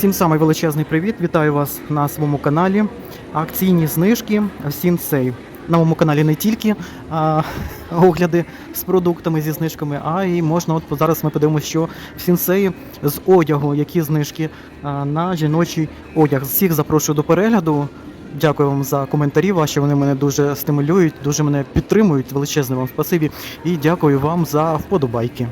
Всім самий величезний привіт! Вітаю вас на своєму каналі. Акційні знижки Сінсей. На моєму каналі не тільки а, огляди з продуктами зі знижками, а і можна от зараз ми подивимося, що в Сінсеї з одягу, які знижки а, на жіночий одяг. Всіх запрошую до перегляду. Дякую вам за коментарі. Ваші вони мене дуже стимулюють, дуже мене підтримують. Величезне вам спасибі. І дякую вам за вподобайки.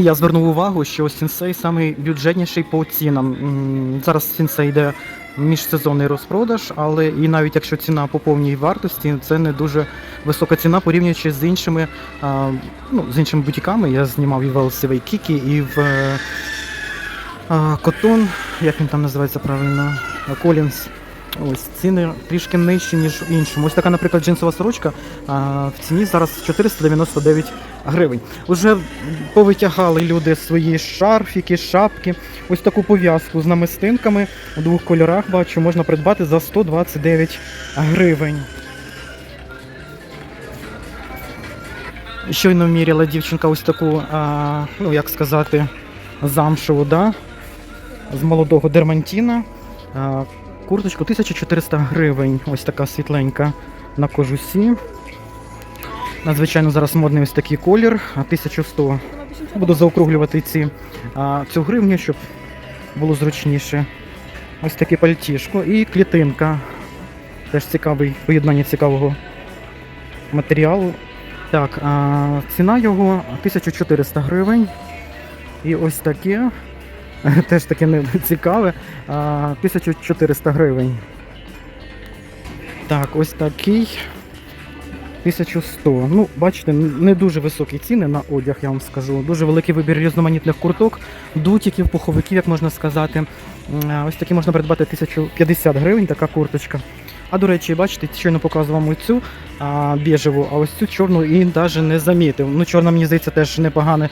Я звернув увагу, що Сінсей самий бюджетніший по цінам. Зараз Сінсей йде міжсезонний розпродаж, але і навіть якщо ціна по повній вартості, це не дуже висока ціна, порівнюючи з іншими, ну, з іншими бутіками. Я знімав і в LCV Kiki, і в е, Котон, як він там називається правильно, Колінс. Ось ціни трішки нижчі, ніж в іншому. Ось така, наприклад, джинсова сорочка в ціні зараз 499 гривень. Уже повитягали люди свої шарфіки, шапки. Ось таку пов'язку з намистинками у двох кольорах бачу, можна придбати за 129 гривень. Щойно міряла дівчинка ось таку, а, ну як сказати, замшеву, да? з молодого дермантіна. А, Курточку 1400 гривень. Ось така світленька на кожусі. Надзвичайно зараз модний ось такий колір, а 1100. Буду заокруглювати ці, цю гривню, щоб було зручніше. Ось таке пальтішко і клітинка. Теж цікавий поєднання цікавого матеріалу. Так, а, ціна його 1400 гривень. І ось таке. Теж таке не цікаве. а, 1400 гривень. Так, ось такий. 1100. Ну, бачите, не дуже високі ціни на одяг, я вам скажу. Дуже великий вибір різноманітних курток, дутіків, пуховиків, як можна сказати. Ось такі можна придбати 1050 гривень, така курточка. А до речі, бачите, щойно показував вам цю а, біжеву, а ось цю чорну і навіть не замітив. Ну, чорна, мені здається, теж непогане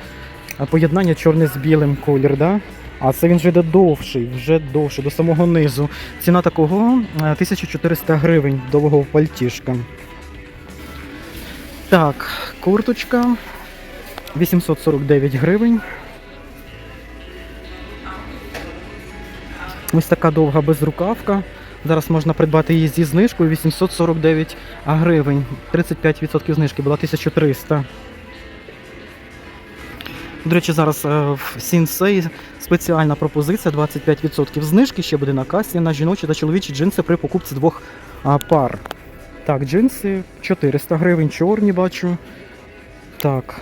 поєднання чорне з білим колір, да? А це він вже йде довший, вже довший, до самого низу. Ціна такого е, 1400 гривень довгого пальтішка. Так, курточка 849 гривень. Ось така довга безрукавка. Зараз можна придбати її зі знижкою 849 гривень. 35% знижки була 1300. До речі, зараз е, в Сінсей спеціальна пропозиція 25% знижки ще буде на касі на жіночі та чоловічі джинси при покупці двох пар. Так, джинси 400 гривень, чорні бачу. Так,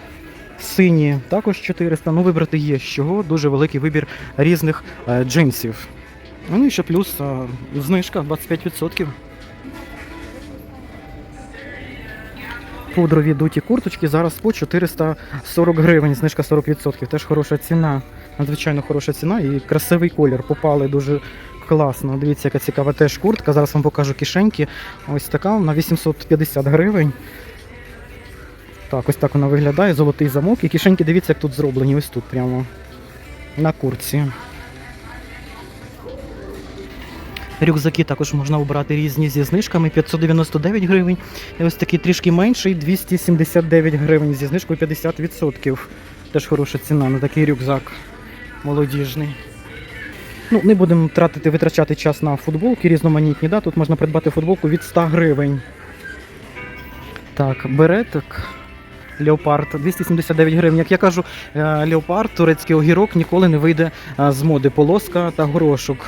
сині також 400. Ну, вибрати є з чого. Дуже великий вибір різних е, джинсів. Ну і ще плюс е, знижка 25%. Пудрові дуті курточки зараз по 440 гривень, знижка 40%. Теж хороша ціна. Надзвичайно хороша ціна і красивий колір. Попали дуже класно. Дивіться, яка цікава теж куртка. Зараз вам покажу кишеньки. Ось така на 850 гривень. Так, ось так вона виглядає. Золотий замок. І кишеньки, дивіться, як тут зроблені. Ось тут прямо на куртці. Рюкзаки також можна обрати різні зі знижками 599 гривень. І ось такий трішки менший 279 гривень зі знижкою 50%. Теж хороша ціна на такий рюкзак молодіжний. Ну, не будемо тратити, витрачати час на футболки різноманітні. Да? Тут можна придбати футболку від 100 гривень. Так, беретик. Леопард 279 гривень. Як я кажу, е, леопард, турецький огірок ніколи не вийде е, з моди. Полоска та горошок.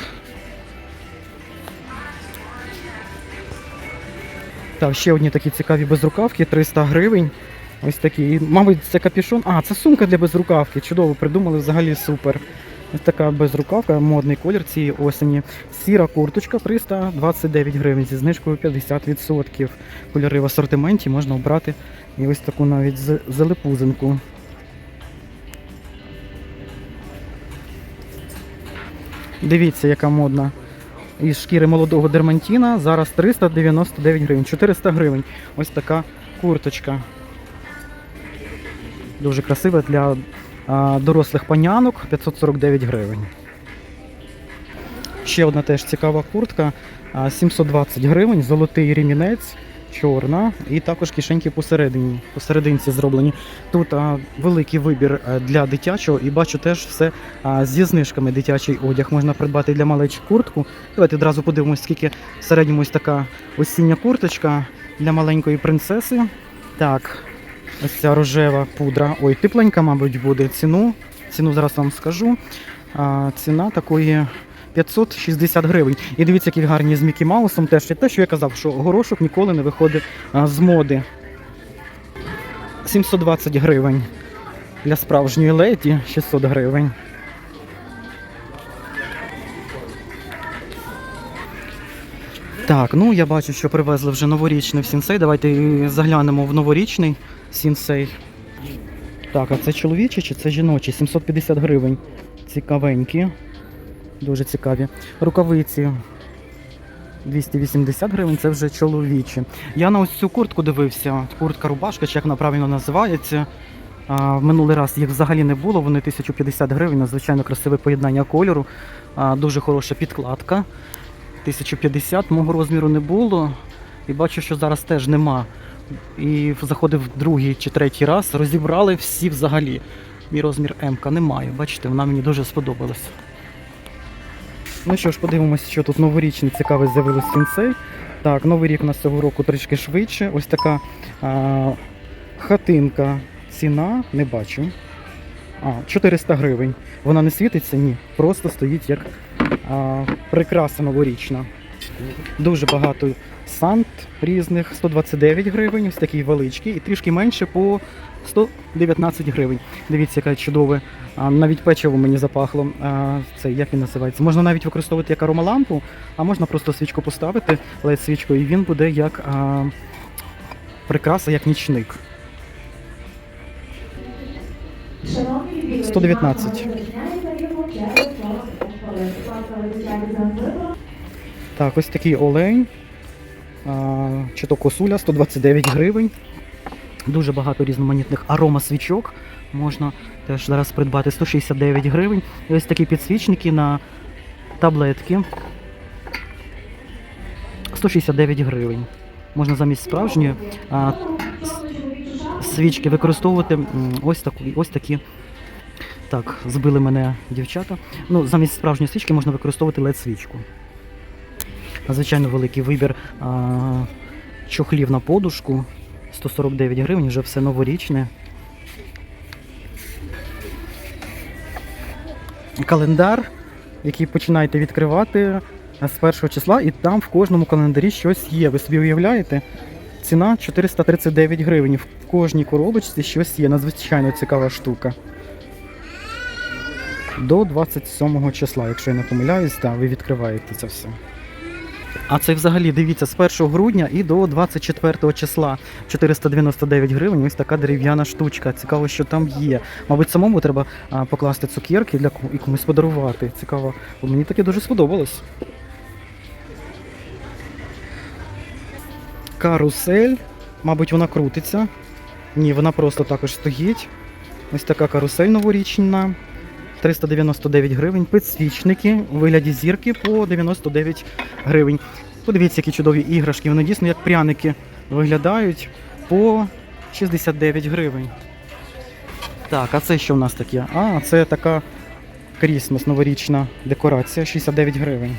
Так, ще одні такі цікаві безрукавки, 300 гривень. Ось такі. Мабуть, це капюшон. А, це сумка для безрукавки. Чудово придумали, взагалі супер. Ось така безрукавка, модний колір цієї осені. Сіра курточка 329 гривень зі знижкою 50%. Кольори в асортименті можна обрати і ось таку навіть з- залепузинку. Дивіться, яка модна. Із шкіри молодого дермантіна зараз 399 гривень, 400 гривень. Ось така курточка. Дуже красива для дорослих панянок 549 гривень. Ще одна теж цікава куртка. 720 гривень, золотий ремінець. чорна, і також кишеньки посередині, посерединці зроблені. Тут а, великий вибір для дитячого, і бачу теж все а, зі знижками дитячий одяг. Можна придбати для малечі куртку. Давайте одразу подивимось, скільки в середньому ось така осіння курточка для маленької принцеси. Так, ось ця рожева пудра. Ой, тепленька, мабуть, буде. Ціну. Ціну зараз вам скажу. А, ціна такої 560 гривень. І дивіться, які гарні з Мікі Маусом теж. Те, що я казав, що горошок ніколи не виходить з моди. 720 гривень. Для справжньої леді 600 гривень. Так, ну я бачу, що привезли вже новорічний в сінсей. Давайте заглянемо в новорічний сінсей. Так, а це чоловічий чи це жіночий? 750 гривень. Цікавенькі. Дуже цікаві. Рукавиці 280 гривень, це вже чоловічі. Я на ось цю куртку дивився. Куртка рубашка, чи як вона правильно називається. В минулий раз їх взагалі не було, вони 1050 гривень, надзвичайно красиве поєднання кольору, дуже хороша підкладка. 1050 мого розміру не було. І бачу, що зараз теж нема. І заходив другий чи третій раз, розібрали всі взагалі. Мій розмір М немає. Бачите, вона мені дуже сподобалась. Ну що ж, подивимося, що тут новорічний цікавий з'явилось сінсей. Так, новий рік у нас цього року трішки швидше. Ось така а, хатинка. Ціна не бачу. А, 400 гривень. Вона не світиться? Ні. Просто стоїть як прикраса новорічна. Дуже багато сант різних, 129 гривень, ось такий величкий, і трішки менше по 119 гривень. Дивіться, яке чудове. Навіть печиво мені запахло. Це як він називається? Можна навіть використовувати як аромалампу, а можна просто свічку поставити, лед свічку, і він буде як а, прикраса, як нічник. 119. Так, ось такий олень. Чи то косуля 129 гривень. Дуже багато різноманітних аромасвічок. Можна теж зараз придбати 169 гривень. І ось такі підсвічники на таблетки. 169 гривень. Можна замість справжньої а, свічки використовувати ось, таку, ось такі. Так, збили мене дівчата. Ну, замість справжньої свічки можна використовувати led свічку Надзвичайно великий вибір а, чохлів на подушку. 149 гривень, вже все новорічне. Календар, який починаєте відкривати з першого числа, і там в кожному календарі щось є. Ви собі уявляєте? Ціна 439 гривень. В кожній коробочці щось є. Надзвичайно цікава штука. До 27 числа, якщо я не помиляюсь, так, ви відкриваєте це все. А це взагалі дивіться з 1 грудня і до 24 числа 499 гривень. Ось така дерев'яна штучка. Цікаво, що там є. Мабуть, самому треба покласти цукерки для і комусь подарувати. Цікаво. Бо мені таке дуже сподобалось. Карусель. Мабуть, вона крутиться. Ні, вона просто також стоїть. Ось така карусель новорічна. 399 гривень. Підсвічники у вигляді зірки по 99 гривень. Подивіться, які чудові іграшки. Вони дійсно як пряники виглядають по 69 гривень. Так, а це що в нас таке? А, це така крісмас, новорічна декорація, 69 гривень.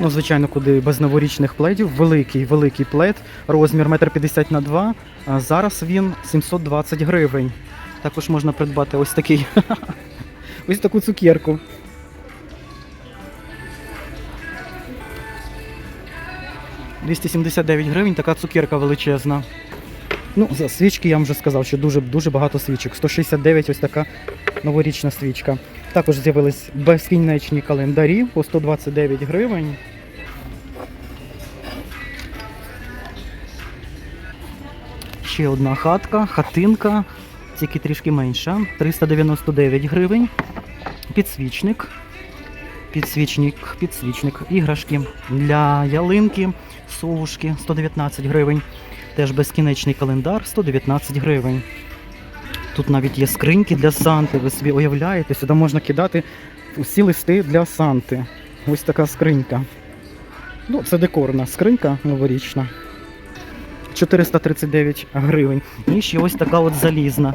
Ну, звичайно, куди без новорічних пледів. Великий, великий плед, розмір 1,50 на 2 а зараз він 720 гривень. Також можна придбати ось такий. ось таку цукерку. «279 гривень, така цукерка величезна. Ну, за свічки я вам вже сказав, що дуже, дуже багато свічок. 169 ось така новорічна свічка. Також з'явились безкінечні календарі по 129 гривень. Ще одна хатка, хатинка, тільки трішки менша. 399 гривень. Підсвічник. Підсвічник, підсвічник, іграшки для ялинки, совушки 119 гривень. Теж безкінечний календар 119 гривень. Тут навіть є скриньки для Санти, ви собі уявляєте, сюди можна кидати усі листи для Санти. Ось така скринька. Ну, це декорна скринька новорічна. 439 гривень. І ще ось така от залізна.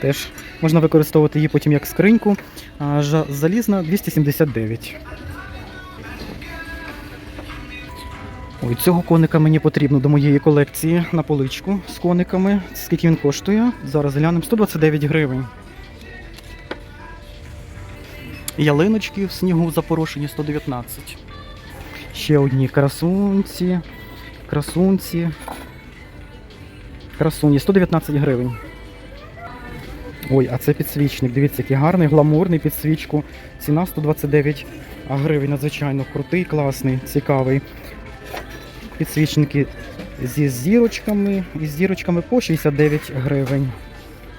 Теж можна використовувати її потім як скриньку. А залізна 279. Ой, цього коника мені потрібно до моєї колекції на поличку з кониками. Скільки він коштує? Зараз глянемо 129 гривень. Ялиночки в снігу запорошені 119. Ще одні красунці. Красунці. Красуні 119 гривень. Ой, а це підсвічник. Дивіться, який гарний, гламурний підсвічку. Ціна 129 гривень. Надзвичайно крутий, класний, цікавий. Підсвічники зі зірочками. І з зірочками по 69 гривень.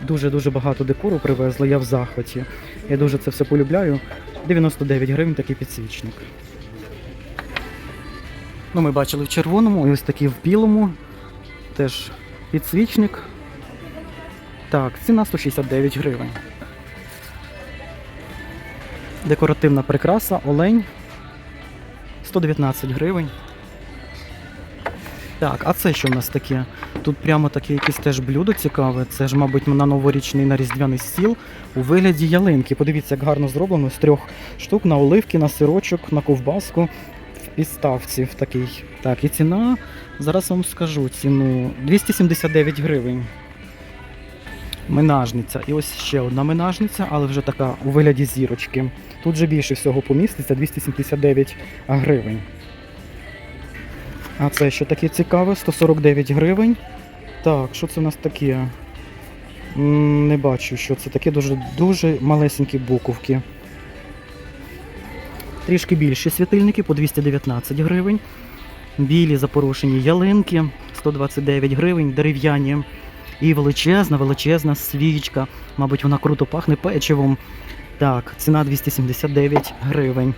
Дуже-дуже багато декору привезли, я в захваті. Я дуже це все полюбляю. 99 гривень такий підсвічник. Ну, ми бачили в червоному, і ось такий в білому. Теж підсвічник. Так, ціна 169 гривень. Декоративна прикраса, олень. 119 гривень. Так, а це що в нас таке? Тут прямо таке якесь теж блюдо цікаве. Це ж, мабуть, на новорічний на різдвяний стіл у вигляді ялинки. Подивіться, як гарно зроблено з трьох штук на оливки, на сирочок, на ковбаску в підставці в такий. Так, і ціна. Зараз вам скажу ціну 279 гривень. Минажниця. І ось ще одна минажниця, але вже така у вигляді зірочки. Тут же більше всього поміститься 279 гривень. А це що таке цікаве? 149 гривень. Так, що це у нас таке? Не бачу, що це таке дуже дуже малесенькі буковки. Трішки більші світильники по 219 гривень. Білі запорошені ялинки 129 гривень, дерев'яні. І величезна, величезна свічка. Мабуть, вона круто пахне печивом. Так, ціна 279 гривень.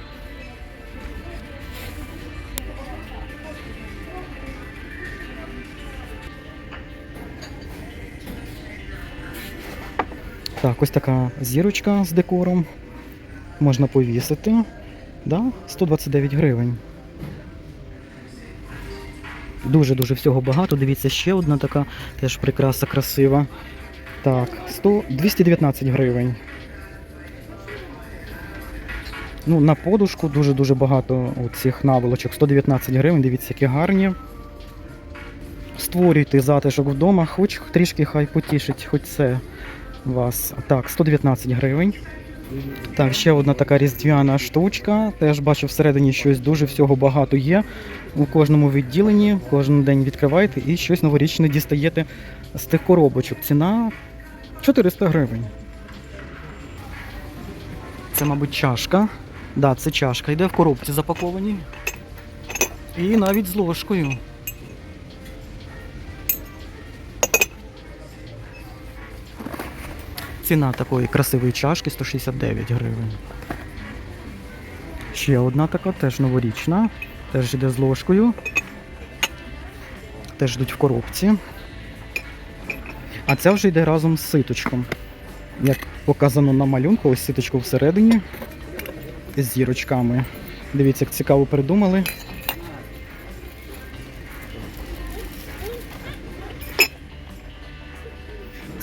Так, ось така зірочка з декором. Можна повісити. Да? 129 гривень. Дуже-дуже всього багато. Дивіться, ще одна така теж прикраса красива. Так, 100, 219 гривень. Ну, на подушку дуже-дуже багато цих наволочок. 119 гривень, дивіться, які гарні. Створюйте затишок вдома, хоч трішки хай потішить, хоч це вас. Так, 119 гривень. Так, ще одна така різдвяна штучка. Теж бачу всередині щось дуже всього багато є. У кожному відділенні, кожен день відкриваєте і щось новорічне дістаєте з тих коробочок. Ціна 400 гривень. Це, мабуть, чашка. Да, це чашка. Йде в коробці запаковані. І навіть з ложкою. Ціна такої красивої чашки 169 гривень. Ще одна така, теж новорічна. Теж йде з ложкою. Теж йдуть в коробці. А ця вже йде разом з ситочком. Як показано на малюнку, ось ситочко всередині з зірочками. Дивіться, як цікаво придумали.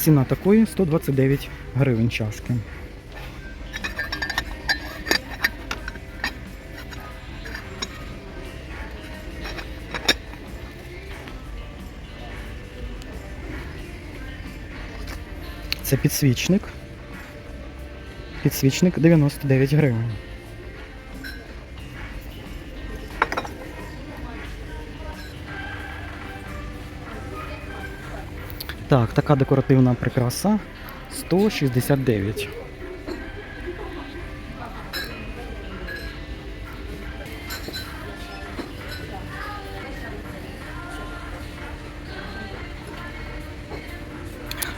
Ціна такої 129 гривень чашки. Це підсвічник. Підсвічник 99 гривень. Так, така декоративна прикраса 169.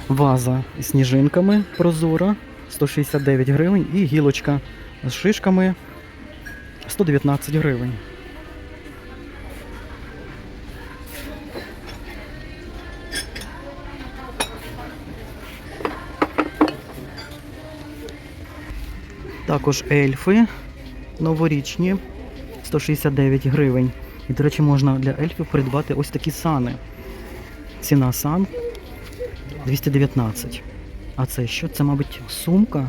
Ваза з сніжинками прозора 169 гривень і гілочка з шишками 119 гривень. Також ельфи новорічні 169 гривень. І, до речі, можна для ельфів придбати ось такі сани. Ціна сан 219. А це що? Це, мабуть, сумка?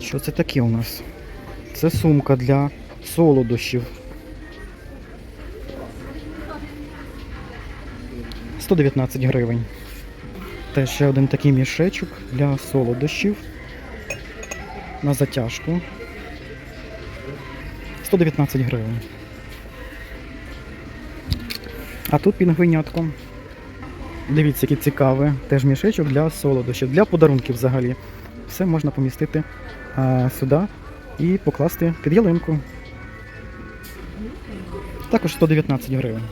Що це таке у нас? Це сумка для солодощів. 119 гривень. Та ще один такий мішечок для солодощів на затяжку. 119 гривень. А тут пінгвинятко. Дивіться, який цікавий. Теж мішечок для солодощів, для подарунків взагалі. Все можна помістити а, сюди і покласти під ялинку. Також 119 гривень.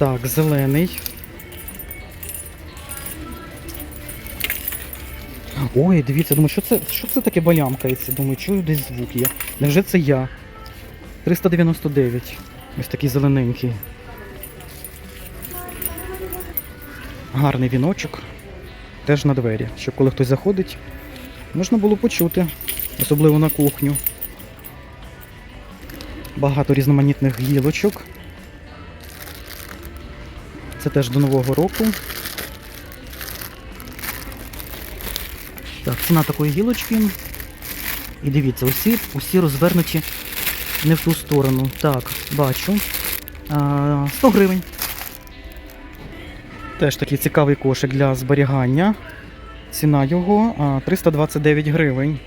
Так, зелений. Ой, дивіться, думаю, що це, що це таке балямкається? Думаю, чую десь звук є. Невже це я? 399. Ось такий зелененький. Гарний віночок. Теж на двері, щоб коли хтось заходить, можна було почути, особливо на кухню. Багато різноманітних гілочок. Це теж до Нового року. Так, ціна такої гілочки. І дивіться, усі, усі розвернуті не в ту сторону. Так, бачу. 100 гривень. Теж такий цікавий кошик для зберігання. Ціна його 329 гривень.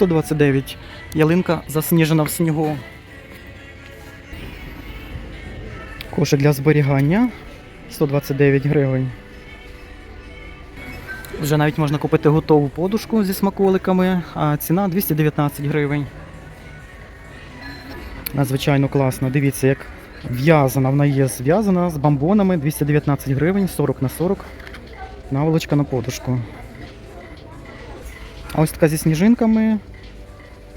«129. Ялинка засніжена в снігу. Кошик для зберігання 129 гривень. Вже навіть можна купити готову подушку зі смаколиками, а ціна 219 гривень. Надзвичайно класно. Дивіться, як в'язана. Вона є зв'язана з бамбонами 219 гривень, 40 на 40. Наволочка на подушку. А ось така зі сніжинками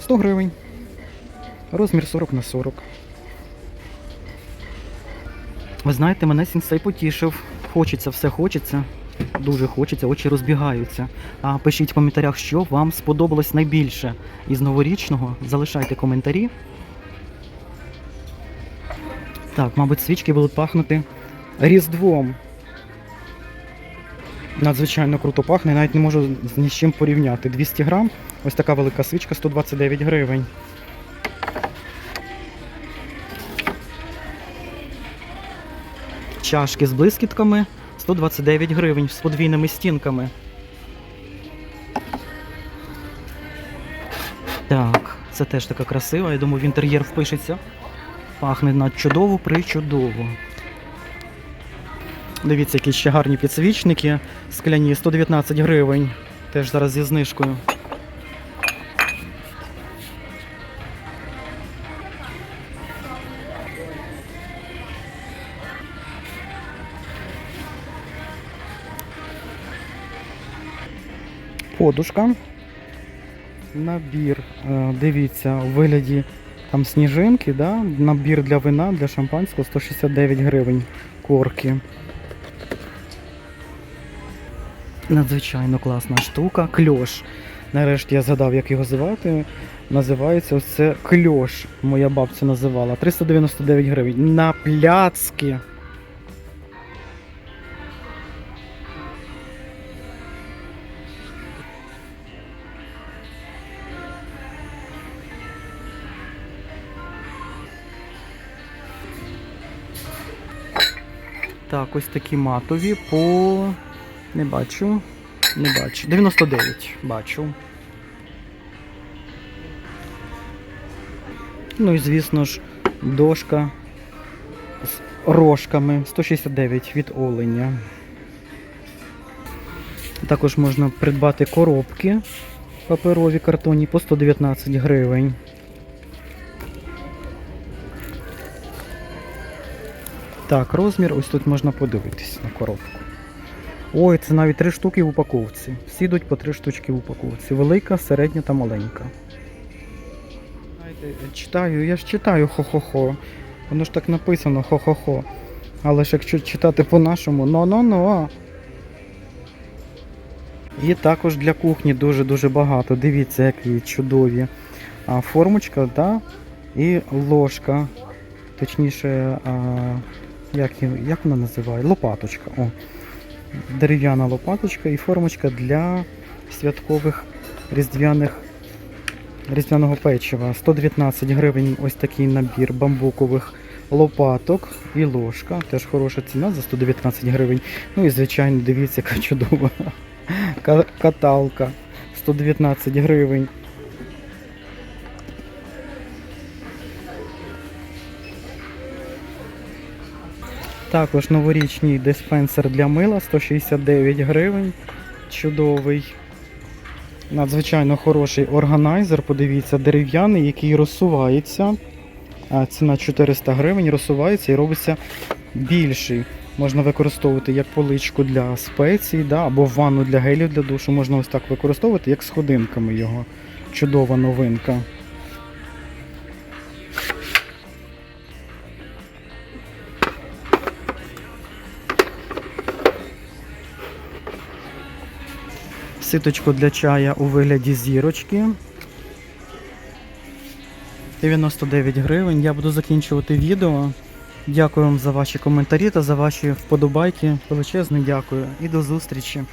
100 гривень. Розмір 40 на 40. Ви знаєте, мене сінсей потішив. Хочеться, все хочеться. Дуже хочеться, очі розбігаються. А пишіть в коментарях, що вам сподобалось найбільше із новорічного. Залишайте коментарі. Так, мабуть, свічки будуть пахнути різдвом. Надзвичайно круто пахне, навіть не можу ні з чим порівняти. 200 грам, ось така велика свічка 129 гривень. Чашки з блискітками 129 гривень з подвійними стінками. Так, це теж така красива. Я думаю, в інтер'єр впишеться. Пахне на чудово причудово. Дивіться, які ще гарні підсвічники скляні 119 гривень. Теж зараз зі знижкою. Подушка. Набір, е, дивіться, у вигляді там сніжинки, да? набір для вина, для шампанського 169 гривень корки. Надзвичайно класна штука. Кльош. Нарешті я згадав, як його звати. Називається ось це кльош. Моя бабця називала. 399 гривень. На пляцки. Так, ось такі матові по. Не бачу. Не бачу. 99 бачу. Ну і звісно ж, дошка з рожками 169 від оленя. Також можна придбати коробки паперові картонні по 119 гривень. Так, розмір, ось тут можна подивитись на коробку. Ой, це навіть три штуки в упаковці. Всі йдуть по три штучки в упаковці. Велика, середня та маленька. Читаю, я ж читаю хо-хо-хо. Воно ж так написано хо-хо-хо. Але ж якщо читати по-нашому, но-но-но. І також для кухні дуже-дуже багато. Дивіться, які чудові. Формочка, да? і ложка. Точніше, як, як вона називає? Лопаточка. О. Дерев'яна лопаточка і формочка для святкових різдвяних різдвяного печива. 119 гривень ось такий набір бамбукових лопаток і ложка. Теж хороша ціна за 119 гривень. Ну і звичайно, дивіться, яка чудова каталка. 119 гривень. Також новорічний диспенсер для мила 169 гривень. Чудовий. Надзвичайно хороший органайзер, подивіться, дерев'яний, який розсувається. Ціна 400 гривень, розсувається і робиться більший. Можна використовувати як поличку для спецій, да, або ванну для гелів для душу. Можна ось так використовувати, як сходинками його. Чудова новинка. Ситочку для чая у вигляді зірочки. 99 гривень. Я буду закінчувати відео. Дякую вам за ваші коментарі та за ваші вподобайки. Величезне дякую і до зустрічі.